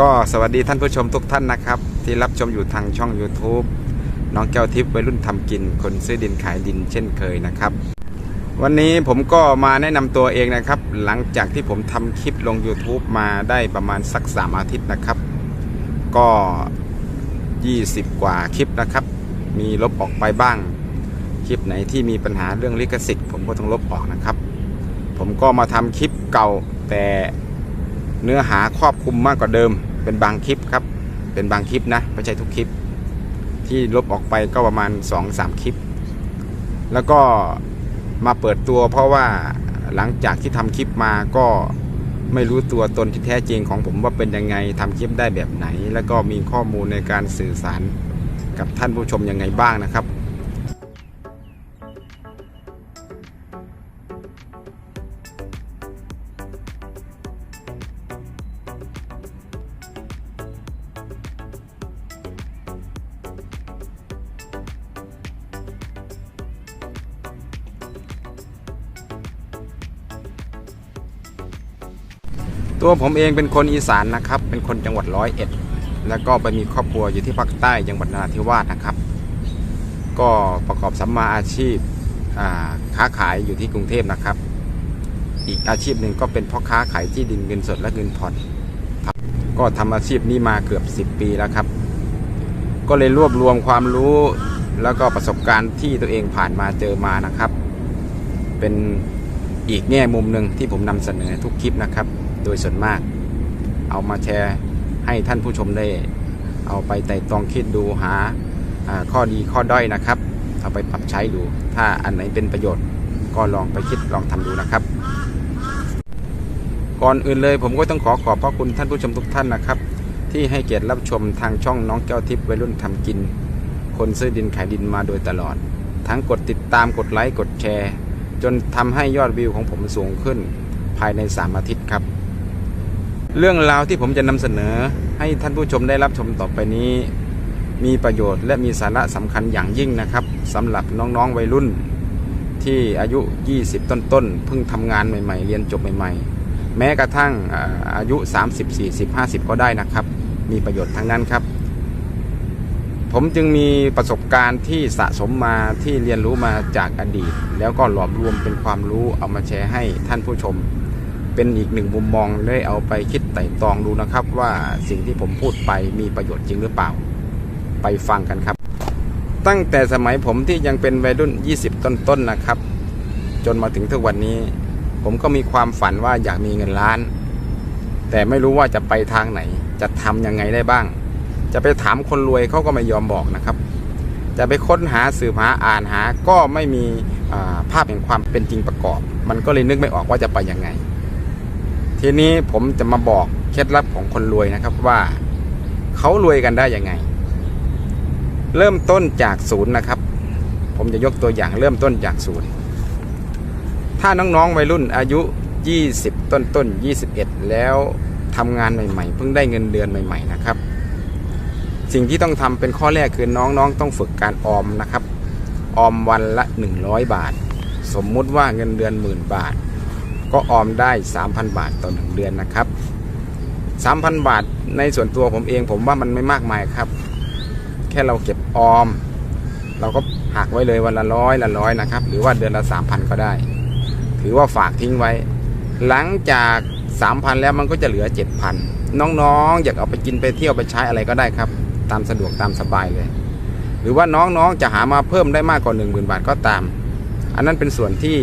ก็สวัสดีท่านผู้ชมทุกท่านนะครับ ที่รับชมอยู่ทางช่อง YouTube น้องแก้วทิพย์วัยรุ่นทำกิน คนซื้อดินขายดินเช่นเคยนะครับ วันนี้ผมก็มาแนะนำตัวเองนะครับ หลังจากที่ผมทำคลิปลง YouTube มาได้ประมาณสัก3อาทิตย์นะครับ ก็ 20 กว่าคลิปนะครับ มีลบออกไปบ้าง คลิปไหนที่มีปัญหาเรื่องลิขสิทธิ์ ผมก็ต้องลบออกนะครับ ผมก็มาทำคลิปเก่าแต่เนื้อหาครอบคลุมมากกว่าเดิม เป็นบางคลิปครับ เป็นบางคลิปนะไม่ใช่ทุกคลิป ที่ลบออกไปก็ประมาณ 2-3 คลิป แล้วก็มาเปิดตัวเพราะว่าหลังจากที่ทำคลิปมาก็ไม่รู้ตัวตนที่แท้จริงของผมว่าเป็นยังไงทำคลิปได้แบบไหน แล้วก็มีข้อมูลในการสื่อสารกับท่านผู้ชมยังไงบ้างนะครับ ตัวผมเองเป็นคนอีสานนะครับ เป็นคนจังหวัดร้อยเอ็ด แล้วก็ไปมีครอบครัวอยู่ที่ภาคใต้จังหวัดนราธิวาสนะครับ ก็ประกอบสัมมาอาชีพค้าขายอยู่ที่กรุงเทพนะครับ อีกอาชีพหนึ่งก็เป็นพ่อค้าขายที่ดินเงินสดและเงินผ่อนครับก็ทำอาชีพนี้มาเกือบ 10 ปีแล้วครับ ก็เลยรวบรวมความรู้แล้วก็ประสบการณ์ที่ตัวเองผ่านมาเจอมานะครับ เป็นอีกแง่มุมหนึ่งที่ผมนำเสนอทุกคลิปนะครับ โดยส่วนมาก เอามาแชร์ให้ท่านผู้ชมได้ เอาไปไต่ตรองคิดดูหาข้อดีข้อด้อยนะครับ เอาไปปรับใช้ดู ถ้าอันไหนเป็นประโยชน์ ก็ลองไปคิดลองทำดูนะครับ ก่อนอื่นเลยผมก็ต้องขอขอบพระคุณท่านผู้ชมทุกท่านนะครับ ที่ให้เกียรติรับชมทางช่องน้องแก้วทิพย์วัยรุ่นทำกิน คนซื้อดินขายดินมาโดยตลอด ทั้งกดติดตามกดไลค์กดแชร์ จนทำให้ยอดวิวของผมสูงขึ้น ภายใน 3 อาทิตย์ครับ เรื่องราวที่ผมจะนำเสนอให้ท่านผู้ชมได้รับชมต่อไปนี้ มีประโยชน์และมีสาระสำคัญอย่างยิ่งนะครับสำหรับน้องๆวัยรุ่น ที่อายุ 20 ต้นๆเพิ่งทำงานใหม่ๆ เรียนจบใหม่ๆ แม้กระทั่งอ่าอายุ 30 40 50 ก็ได้นะครับ มีประโยชน์ทั้งนั้นครับ ผมจึงมีประสบการณ์ที่สะสมมาที่เรียนรู้มาจากอดีต แล้วก็หลอมรวมเป็นความรู้เอามาแชร์ให้ท่านผู้ชม เป็นอีกหนึ่งมุมมองได้เอาไปคิดไต่ตรองดูนะครับ ว่าสิ่งที่ผมพูดไปมีประโยชน์จริงหรือเปล่า ไปฟังกันครับ ตั้งแต่สมัยผมที่ยังเป็นวัยรุ่น 20 ต้นๆนนะครับ จนมาถึงทุกวันนี้ ผมก็มีความฝันว่าอยากมีเงินล้าน แต่ไม่รู้ว่าจะไปทางไหน จะทำยังไงได้บ้าง จะไปถามคนรวยเขาก็ไม่ยอมบอกนะครับจะไปค้นหาสืบหาอ่านหาก็ไม่มีภาพแห่งความเป็นจริงประกอบ มันก็เลยนึกไม่ออกว่าจะไปยังไง ทีนี้ผมจะมาบอกเคล็ดลับของคนรวยนะครับว่าเขารวยกันได้ยังไง เริ่มต้นจากศูนย์นะครับ ผมจะยกตัวอย่างเริ่มต้นจากศูนย์ถ้าน้องๆวัยรุ่นอายุ 20 ต้นต้นๆ21 แล้วทำงานใหม่ๆ เพิ่งได้เงินเดือนใหม่ ๆ นะครับ สิ่งที่ต้องทำเป็นข้อแรกคือน้องๆ ต้องฝึกการออมนะครับ ออมวันละ 100 บาท สมมุติว่าเงินเดือนหมื่นบาท ก็ออมได้ 3,000 บาทต่อ 1 เดือนนะครับ 3,000 บาทในส่วนตัวผมเองผมว่ามันไม่มากมายครับ แค่เราเก็บออม เราก็หักไว้เลยวันละร้อยละร้อยนะครับ หรือว่าเดือนละ 3,000 ก็ได้ ถือว่าฝากทิ้งไว้ หลังจาก 3,000 แล้วมันก็จะเหลือ 7,000 น้องๆ อยากเอาไปกินไปเที่ยวไปใช้อะไรก็ได้ครับ ตามสะดวกตามสบายเลย หรือว่าน้องๆจะหามาเพิ่มได้มากกว่า 10,000 บาทก็ตาม อันนั้นเป็นส่วนที่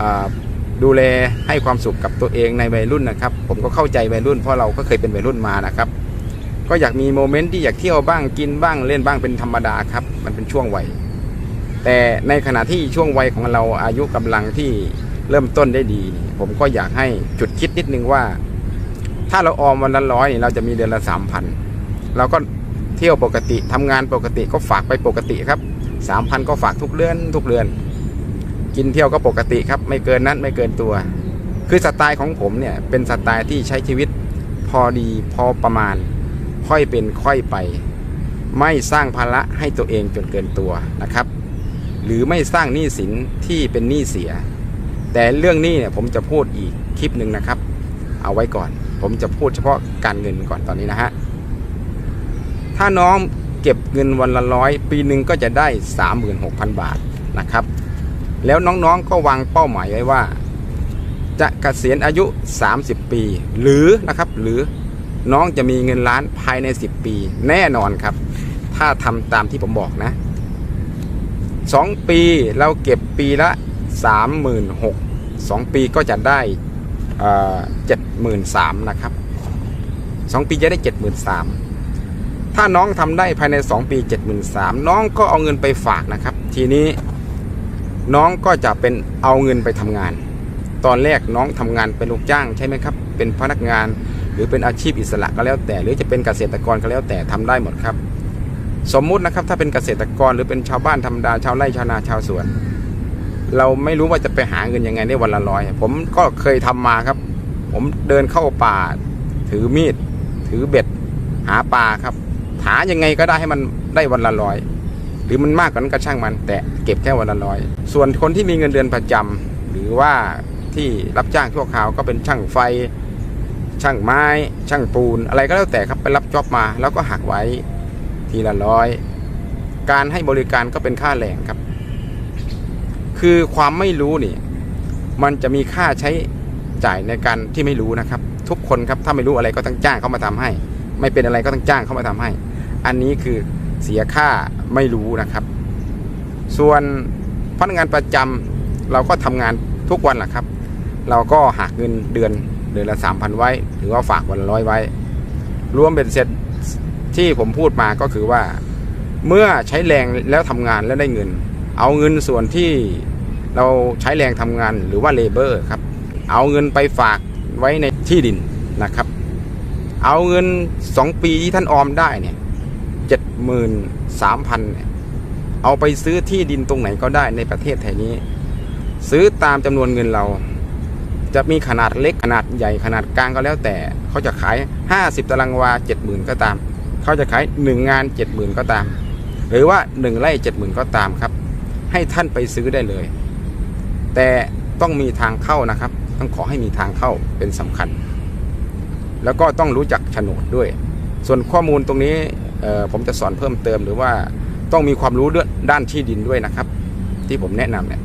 อ่า ดูแลให้ความสุขกับตัวเองในวัยรุ่นนะครับ ผมก็เข้าใจวัยรุ่นเพราะเราก็เคยเป็นวัยรุ่นมานะครับ ก็อยากมีโมเมนต์ที่อยากเที่ยวบ้างกินบ้างเล่นบ้างเป็นธรรมดาครับ มันเป็นช่วงวัยแต่ในขณะที่ช่วงวัยของเราอายุกำลังที่เริ่มต้นได้ดี ผมก็อยากให้จุดคิดนิดนึงว่า ถ้าเราออมวันละร้อยเราจะมีเดือนละสามพันเราก็เที่ยวปกติทำงานปกติก็ฝากไปปกติครับสามพันก็ฝากทุกเดือนทุกเดือน กินเที่ยวก็ปกติครับ ไม่เกินนั้นไม่เกินตัว คือสไตล์ของผมเนี่ยเป็นสไตล์ที่ใช้ชีวิตพอดีพอประมาณ ค่อยเป็นค่อยไป ไม่สร้างภาระให้ตัวเองจนเกินตัวนะครับ หรือไม่สร้างหนี้สินที่เป็นหนี้เสีย แต่เรื่องหนี้เนี่ยผมจะพูดอีกคลิปหนึ่งนะครับ เอาไว้ก่อน ผมจะพูดเฉพาะการเงินก่อนตอนนี้นะฮะถ้าน้องเก็บเงินวันละร้อยปีหนึ่งก็จะได้ 36,000 บาทนะครับ แล้วน้องๆก็วางเป้าหมายไว้ว่าจะเกษียณอายุ 30 ปี หรือนะครับหรือน้องจะมีเงินล้านภายใน 10 ปี แน่นอนครับ ถ้าทำตามที่ผมบอกนะ 2 ปีเราเก็บปีละ 36,000 2 ปีก็จะได้เจ็ดหมื่นสามนะครับสองปีจะได้เจ็ดหมื่นสามถ้าน้องทำได้ภายในสองปีเจ็ดหมื่นสามน้องก็เอาเงินไปฝากนะครับ ทีนี้ น้องก็จะเป็นเอาเงินไปทำงาน ตอนแรกน้องทำงานเป็นลูกจ้างใช่ไหมครับ เป็นพนักงาน หรือเป็นอาชีพอิสระก็แล้วแต่ หรือจะเป็นเกษตรกรก็แล้วแต่ทำได้หมดครับ สมมุตินะครับถ้าเป็นเกษตรกรหรือเป็นชาวบ้านธรรมดาชาวไร่ชาวนาชาวสวน เราไม่รู้ว่าจะไปหาเงินยังไงได้วันละร้อยผมก็เคยทำมาครับ ผมเดินเข้าป่า ถือมีด ถือเบ็ด หาปลาครับหายังไงก็ได้ให้มันได้วันละร้อย รือมันมากกว่านั้นก็ช่างมัน แต่เก็บแค่วันละร้อย ส่วนคนที่มีเงินเดือนประจำหรือว่าที่รับจ้างชั่วคราวก็เป็นช่างไฟ ช่างไม้ ช่างปูน อะไรก็แล้วแต่ครับไปรับจ็อบมา แล้วก็หักไว้ทีละร้อย การให้บริการก็เป็นค่าแรงครับ คือความไม่รู้นี่ มันจะมีค่าใช้จ่ายในการที่ไม่รู้นะครับ ทุกคนครับถ้าไม่รู้อะไรก็ต้องจ้างเขามาทำให้ ไม่เป็นอะไรก็ต้องจ้างเขามาทำให้ อันนี้คือ เสียค่าไม่รู้นะครับ ส่วนพนักงานประจำเราก็ทำงานทุกวันแหละครับ เราก็หักเงินเดือนเดือนละสามพันไว้ หรือว่าฝากวันละร้อยไว้ รวมเป็นเสร็จที่ผมพูดมาก็คือว่า เมื่อใช้แรงแล้วทำงานแล้วได้เงิน เอาเงินส่วนที่เราใช้แรงทำงานหรือว่าเลเบอร์ครับ เอาเงินไปฝากไว้ในที่ดินนะครับ เอาเงิน 2 ปีที่ท่านออมได้เนี่ย เจ็ดหมื่นสามพันเอาไปซื้อที่ดินตรงไหนก็ได้ในประเทศไทยนี้ ซื้อตามจำนวนเงินเรา จะมีขนาดเล็กขนาดใหญ่ขนาดกลางก็แล้วแต่ เขาจะขาย 50 ตารางวา 70,000 ก็ตาม เขาจะขาย 1 งาน 70,000 ก็ตาม หรือว่า 1ไร่70,000 ก็ตามครับ ให้ท่านไปซื้อได้เลย แต่ต้องมีทางเข้านะครับ ต้องขอให้มีทางเข้าเป็นสำคัญ แล้วก็ต้องรู้จักโฉนดด้วย ส่วนข้อมูลตรงนี้ ผมจะสอนเพิ่มเติมหรือว่าต้องมีความรู้เรื่องด้านที่ดินด้วยนะครับ ที่ผมแนะนำเนี่ย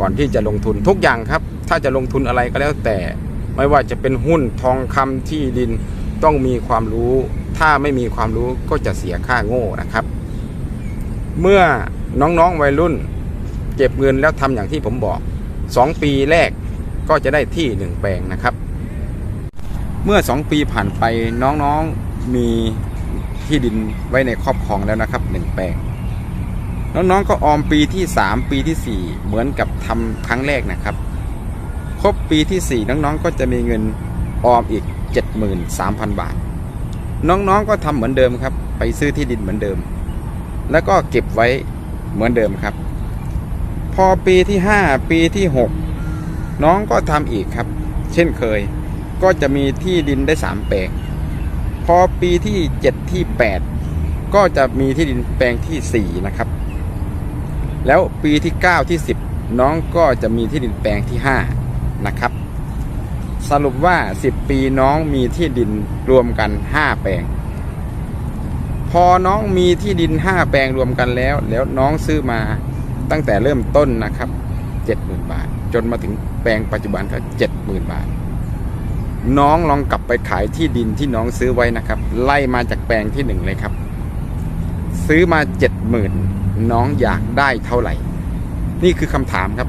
ก่อนที่จะลงทุนทุกอย่างครับ ถ้าจะลงทุนอะไรก็แล้วแต่ ไม่ว่าจะเป็นหุ้นทองคำที่ดินต้องมีความรู้ ถ้าไม่มีความรู้ก็จะเสียค่าโง่นะครับ เมื่อน้องๆวัยรุ่น เก็บเงินแล้วทำอย่างที่ผมบอก 2 ปีแรกก็จะได้ที่1แปลงนะครับ เมื่อ 2 ปีผ่านไปน้องๆมี ที่ดินไว้ในครอบครองแล้วนะครับ1แปลงน้องๆก็ออมปีที่ 3 ปีที่ 4 เหมือนกับทำครั้งแรกนะครับ ครบปีที่ 4 น้องๆก็จะมีเงินออมอีก 73,000 บาท น้องๆก็ทำเหมือนเดิมครับ ไปซื้อที่ดินเหมือนเดิม แล้วก็เก็บไว้เหมือนเดิมครับ พอปีที่ 5 ปีที่ 6 น้องก็ทำอีกครับ เช่นเคย ก็จะมีที่ดินได้ 3 แปลง อปีที่ 7 ที่ 8 ก็จะมีที่ดินแปลงที่ 4 นะครับ แล้วปีที่ 9 ที่ 10 น้องก็จะมีที่ดินแปลงที่ 5 นะครับ สรุปว่า 10 ปีน้องมีที่ดินรวมกัน 5 แปลง พอน้องมีที่ดิน 5 แปลงรวมกันแล้ว แล้วน้องซื้อมาตั้งแต่เริ่มต้นนะครับ 70,000 บาท จนมาถึงแปลงปัจจุบันก็ 70,000 บาท น้องลองกลับไปขายที่ดินที่น้องซื้อไว้นะครับ ไล่มาจากแปลงที่หนึ่งเลยครับ ซื้อมา70,000น้องอยากได้เท่าไหร่ นี่คือคำถามครับ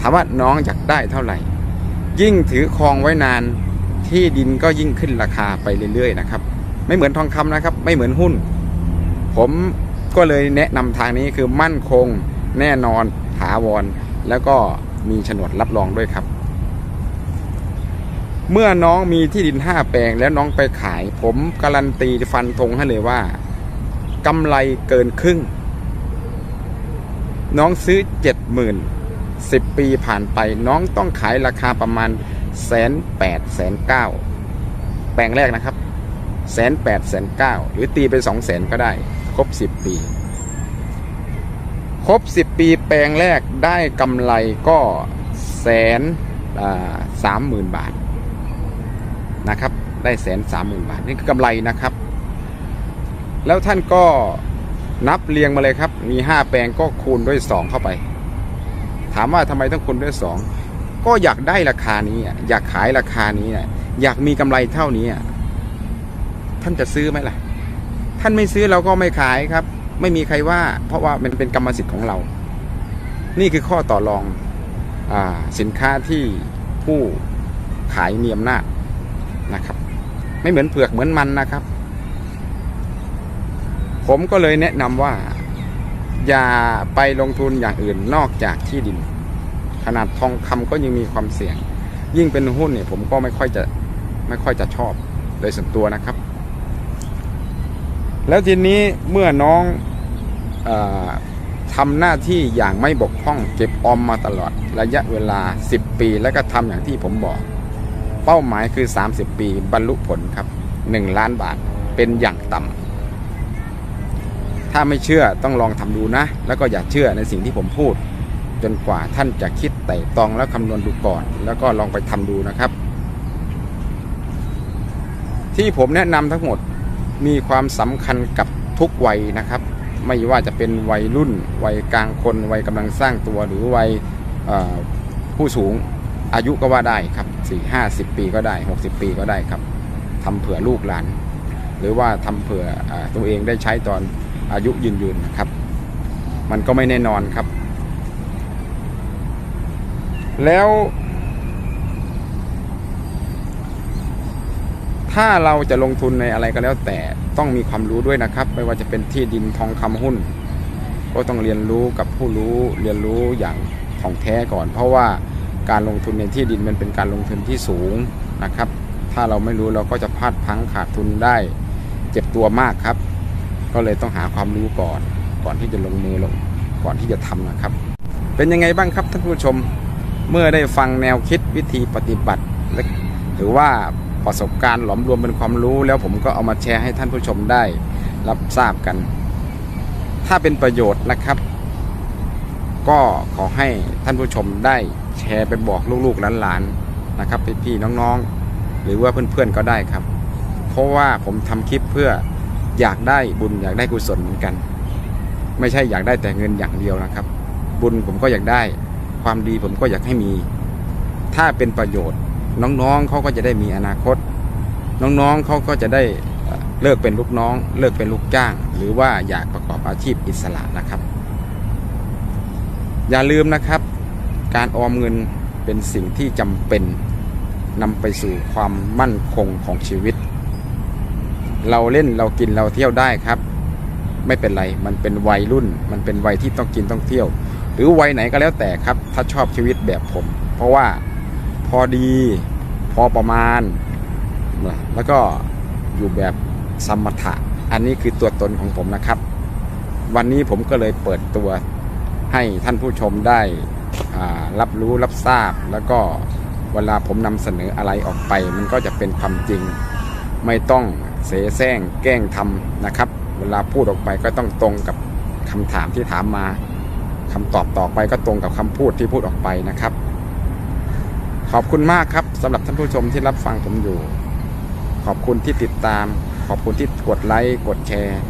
ถามว่าน้องอยากได้เท่าไหร่ ยิ่งถือครองไว้นานที่ดินก็ยิ่งขึ้นราคาไปเรื่อยๆนะครับ ไม่เหมือนทองคำนะครับ ไม่เหมือนหุ้น ผมก็เลยแนะนำทางนี้คือมั่นคง แน่นอนถาวร แล้วก็มีโฉนดรับรองด้วยครับ เมื่อน้องมีที่ดิน5แปลงแล้วน้องไปขาย ผมการันตีฟันธงให้เลยว่ากำไรเกินครึ่ง น้องซื้อ70,000 10ปีผ่านไป น้องต้องขายราคาประมาณแสนแปดแสนเก้าแปลงแรกนะครับแสนแปดแสนเก้าหรือตีไปสองแสนก็ได้ ครบ10ปี ครบ10ปีแปลงแรกได้กำไรก็แสนสามหมื่นบาท นะครับ ได้แสนสามหมื่นบาท นี่คือกำไรนะครับ แล้วท่านก็นับเรียงมาเลยครับ มีห้าแปลงก็คูณด้วยสองเข้าไป ถามว่าทำไมต้องคูณด้วยสองก็อยากได้ราคานี้ อยากขายราคานี้ อยากมีกำไรเท่านี้ ท่านจะซื้อไหมล่ะ ท่านไม่ซื้อเราก็ไม่ขายครับ ไม่มีใครว่า เพราะว่ามันเป็นกรรมสิทธิ์ของเรา นี่คือข้อต่อรองอสินค้าที่ผู้ขายมีอำนาจ นะครับ ไม่เหมือนเผือกเหมือนมันนะครับ ผมก็เลยแนะนำว่า อย่าไปลงทุนอย่างอื่นนอกจากที่ดิน ขนาดทองคำก็ยังมีความเสี่ยง ยิ่งเป็นหุ้นเนี่ย ผมก็ไม่ค่อยจะไม่ค่อยจะชอบโดยส่วนตัวนะครับ แล้วทีนี้เมื่อน้องอทำหน้าที่อย่างไม่บกพร่องเก็บออมมาตลอดระยะเวลา 10 ปี แล้วก็ทำอย่างที่ผมบอก เป้าหมายคือ 30 ปีบรรลุผลครับ 1 ล้านบาทเป็นอย่างต่ำถ้าไม่เชื่อต้องลองทำดูนะ แล้วก็อย่าเชื่อในสิ่งที่ผมพูด จนกว่าท่านจะคิดไต่ตองแล้วคำนวณดูก่อน แล้วก็ลองไปทำดูนะครับ ที่ผมแนะนำทั้งหมดมีความสำคัญกับทุกวัยนะครับ ไม่ว่าจะเป็นวัยรุ่น วัยกลางคน วัยกำลังสร้างตัวหรือวัยผู้สูง อายุก็ว่าได้ครับสี่ห้าสิบปีก็ได้หกสิบปีก็ได้ครับทำเผื่อลูกหลาน หรือว่าทำเผื่ออตัวเองได้ใช้ตอนอายุยืนยืนนะครับ มันก็ไม่แน่นอนครับ แล้ว ถ้าเราจะลงทุนในอะไรก็แล้วแต่ต้องมีความรู้ด้วยนะครับ ไม่ว่าจะเป็นที่ดินทองคำหุ้น ก็ต้องเรียนรู้กับผู้รู้เรียนรู้อย่างของแท้ก่อน เพราะว่า การลงทุนในที่ดินมันเป็นการลงทุนที่สูงนะครับ ถ้าเราไม่รู้เราก็จะพลาดพังขาดทุนได้เจ็บตัวมากครับ ก็เลยต้องหาความรู้ก่อน ก่อนที่จะลงมือลงก่อนที่จะทำนะครับ เป็นยังไงบ้างครับท่านผู้ชมเมื่อได้ฟังแนวคิดวิธีปฏิบัติและหรือว่าประสบการณ์หลอมรวมเป็นความรู้ แล้วผมก็เอามาแชร์ให้ท่านผู้ชมได้รับทราบกัน ถ้าเป็นประโยชน์นะครับ ก็ขอให้ท่านผู้ชมได้แชร์ไปบอกลูกๆหลานๆนะครับพี่ๆน้องๆ หรือว่าเพื่อนๆก็ได้ครับ เพราะว่าผมทำคลิปเพื่ออยากได้บุญอยากได้กุศลเหมือนกัน ไม่ใช่อยากได้แต่เงินอย่างเดียวนะครับ บุญผมก็อยากได้ความดีผมก็อยากให้มี ถ้าเป็นประโยชน์น้องๆเขาก็จะได้มีอนาคต น้องๆเขาก็จะได้เอ่อเลิกเป็นลูกน้อง เลิกเป็นลูกจ้าง หรือว่าอยากประกอบอาชีพอิสระนะครับ อย่าลืมนะครับ การออมเงินเป็นสิ่งที่จำเป็นนำไปสู่ความมั่นคงของชีวิต เราเล่นเรากินเราเที่ยวได้ครับ ไม่เป็นไรมันเป็นวัยรุ่น มันเป็นวัยที่ต้องกินต้องเที่ยว หรือวัยไหนก็แล้วแต่ครับ ถ้าชอบชีวิตแบบผม เพราะว่าพอดีพอประมาณ แล้วก็อยู่แบบสมถะ อันนี้คือตัวตนของผมนะครับ วันนี้ผมก็เลยเปิดตัว ให้ท่านผู้ชมได้รับรู้รับทราบ แล้วก็เวลาผมนำเสนออะไรออกไป มันก็จะเป็นความจริง ไม่ต้องเสแสร้งแกล้งทำนะครับ เวลาพูดออกไปก็ต้องตรงกับคำถามที่ถามมาคำตอบต่อไปก็ตรงกับคำพูดที่พูดออกไปนะครับ ขอบคุณมากครับสำหรับท่านผู้ชมที่รับฟังผมอยู่ ขอบคุณที่ติดตาม ขอบคุณที่กดไลค์กดแชร์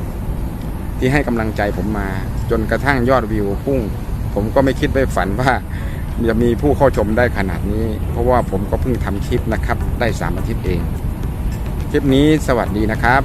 ที่ให้กำลังใจผมมา จนกระทั่งยอดวิวพุ่ง ผมก็ไม่คิดไม่ฝันว่าจะมีผู้เข้าชมได้ขนาดนี้ เพราะว่าผมก็เพิ่งทำคลิปนะครับ ได้สามอาทิตย์เอง คลิปนี้สวัสดีนะครับ